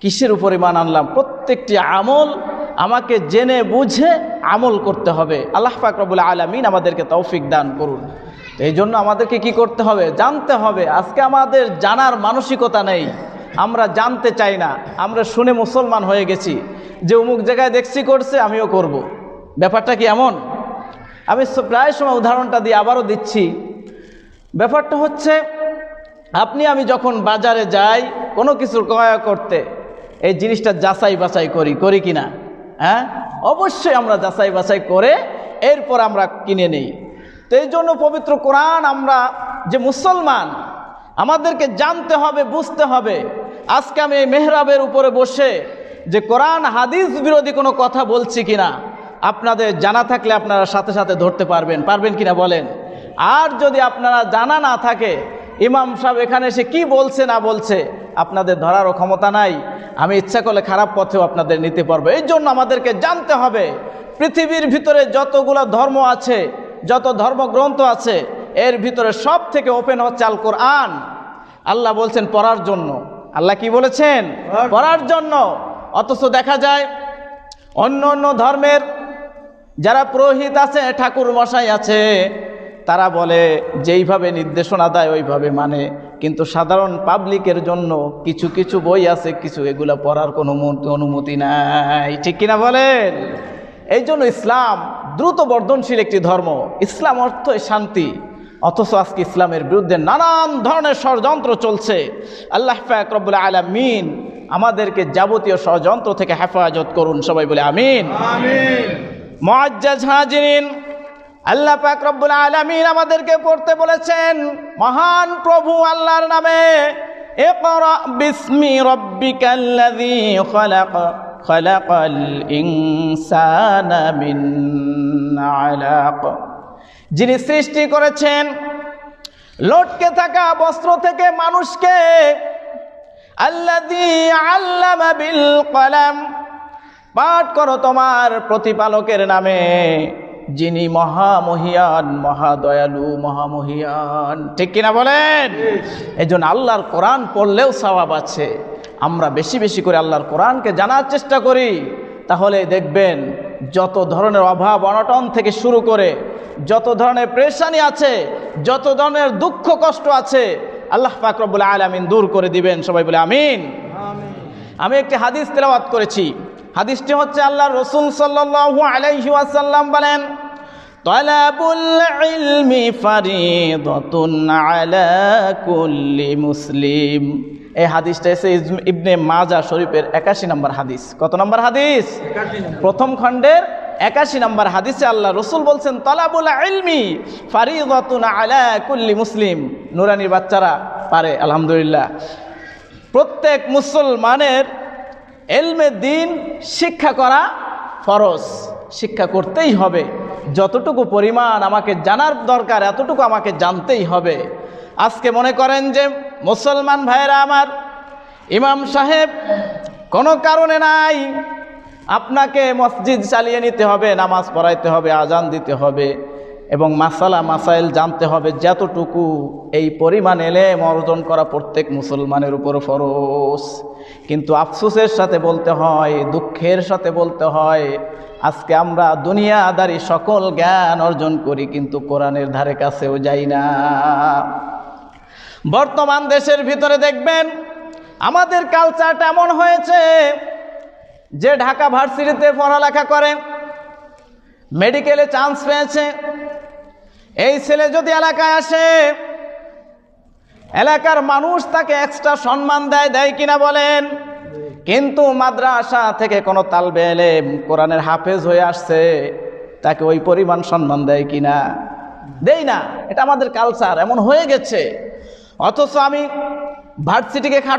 কিসের উপর ইমান আনলাম? প্রত্যেকটি আমল আমাকে জেনে বুঝে আমল করতে হবে। আল্লাহ পাক রবুল আলমিন আমাদেরকে তৌফিক দান করুন। এই জন্য আমাদেরকে কি করতে হবে? জানতে হবে। আজকে আমাদের জানার মানসিকতা নেই। আমরা জানতে চাই না। আমরা শুনে মুসলমান হয়ে গেছি। যে অমুক জায়গায় দেখছি করছে, আমিও করব। ব্যাপারটা কি এমন? আমি প্রায় সময় উদাহরণটা দিয়ে আবারও দিচ্ছি। ব্যাপারটা হচ্ছে, আপনি, আমি যখন বাজারে যাই কোনো কিছু ক্রয় করতে এই জিনিসটা যাচাই বাছাই করি করি কি না হ্যাঁ? অবশ্যই আমরা যাচাই বাছাই করে এরপর আমরা কিনে নেই। তো এই জন্য পবিত্র কোরআন আমরা যে মুসলমান, আমাদেরকে জানতে হবে, বুঝতে হবে। আজকে আমি এই মেহরাবের উপরে বসে যে কোরআন, হাদিস বিরোধী কোনো কথা বলছি কিনা, আপনাদের জানা থাকলে আপনারা সাথে সাথে ধরতে পারবেন। পারবেন কিনা বলেন? আর যদি আপনারা জানা না থাকে ইমাম সাহেব এখানে এসে কি বলছে না বলছে আপনাদের ধরারও ক্ষমতা নাই। আমি ইচ্ছা করলে খারাপ পথেও আপনাদের নিতে পারব। এই জন্য আমাদেরকে জানতে হবে, পৃথিবীর ভিতরে যতগুলো ধর্ম আছে, যত ধর্মগ্রন্থ আছে, এর ভিতরে সব থেকে ওপেন হচ্ছে আল কোরআন আল্লাহ বলছেন, পড়ার জন্য। আল্লাহ কি বলেছেন? পড়ার জন্য। অথচ দেখা যায় অন্য অন্য ধর্মের যারা পুরোহিত আছে ঠাকুর মশাই আছে তারা বলে যেইভাবে নির্দেশনা দেয় ওইভাবে মানে। কিন্তু সাধারণ পাবলিকের জন্য কিছু কিছু বই আছে কিছু এগুলো পড়ার কোনো অনুমতি নাই। ঠিক কিনা বলেন? এই জন্য ইসলাম দ্রুত বর্ধনশীল একটি ধর্ম। ইসলাম অর্থই শান্তি। অথচ আজকে ইসলামের বিরুদ্ধে নানান ধরনের ষড়যন্ত্র চলছে। আল্লাহ ফাকরবুল আলমিন আমাদেরকে যাবতীয় ষড়যন্ত্র থেকে হেফাজত করুন। সবাই বলে আমিন। মুআজ্জাজ হাজিরিন আল্লাহ পাক রব্বুল আলামিন আমাদেরকে পড়তে বলেছেন, মহান প্রভু আল্লাহর নামে বিসমি রাব্বিকাল্লাযী খলাক, খলাকাল ইনসানা মিন আলাক। যিনি সৃষ্টি করেছেন, লটকে থাকা বস্ত্র থেকে মানুষকে, আল্লাযী আল্লামা বিল কলাম, পাঠ করো তোমার প্রতিপালকের নামে। যিনি মহামহিয়ান মহাদয়ালু মহামহিয়ান। ঠিক কিনা বলেন? এই জন্য আল্লাহর কোরআন পড়লেও সওয়াব আছে। আমরা বেশি বেশি করে আল্লাহর কোরআনকে জানার চেষ্টা করি। তাহলে দেখবেন যত ধরনের অভাব অনটন থেকে শুরু করে যত ধরনের প্রেশানি আছে যত ধরনের দুঃখ কষ্ট আছে আল্লাহ পাকরবুল আলমিন দূর করে দিবেন। সবাই বলে আমিন। আমি একটি হাদিস তেলাওয়াত করেছি। হাদিসটি হচ্ছে আল্লাহ রসুল সাল্লাল্লাহু আলাইহি ওয়াসাল্লাম বলেন তলাবুল ইলমি ফারিদাতুন আলা কুল্লি মুসলিম। এই হাদিসটা এসে ইবনে মাজা শরীফের একাশি নম্বর হাদিস। কত নম্বর হাদিস? প্রথম খণ্ডের একাশি নম্বর হাদিসে আল্লাহ রসুল বলছেন তলাবুল ইলমি ফারিদাতুন আলা কুল্লি মুসলিম। নুরানির বাচ্চারা পারে আলহামদুলিল্লাহ। প্রত্যেক মুসলমানের এলমে দিন শিক্ষা করা ফরজ। শিক্ষা করতেই হবে। যতটুকু পরিমাণ আমাকে জানার দরকার, এতটুকু আমাকে জানতেই হবে। আজকে মনে করেন যে মুসলমান ভাইয়েরা আমার, ইমাম সাহেব, কোনো কারণে নাই। আপনাকে মসজিদ চালিয়ে নিতে হবে, নামাজ পড়াইতে হবে, আজান দিতে হবে। এবং মাসালা, মাসাইল জানতে হবে যতটুকু এই পরিমাণ এলে অর্জন করা প্রত্যেক মুসলমানের উপর ফরজ। কিন্তু আফসোসের সাথে বলতে হয়, দুঃখের সাথে বলতে হয়, আজকে আমরা দুনিয়াদারি সকল জ্ঞান অর্জন করি, কিন্তু কোরআনের ধারে কাছেও যাই না। বর্তমান দেশের ভিতরে দেখবেন, আমাদের কালচারটা এমন হয়েছে যে ঢাকা ভার্সিটিতে পড়ালেখা করে মেডিকেলে চান্স পেয়েছে এই ছেলে যদি এলাকায় আসে, এলাকার মানুষ তাকে এক্সট্রা সম্মান দেয় দেয় কিনা বলেন? কিন্তু মাদ্রাসা থেকে কোনো তালবে এলে কোরআনের হাফেজ হয়ে আসছে, তাকে ওই পরিমাণ সম্মান দেয় কিনা? দেই না, এটা আমাদের কালচার এমন হয়ে গেছে। অথচ আমি ভার্সিটিকে খাটো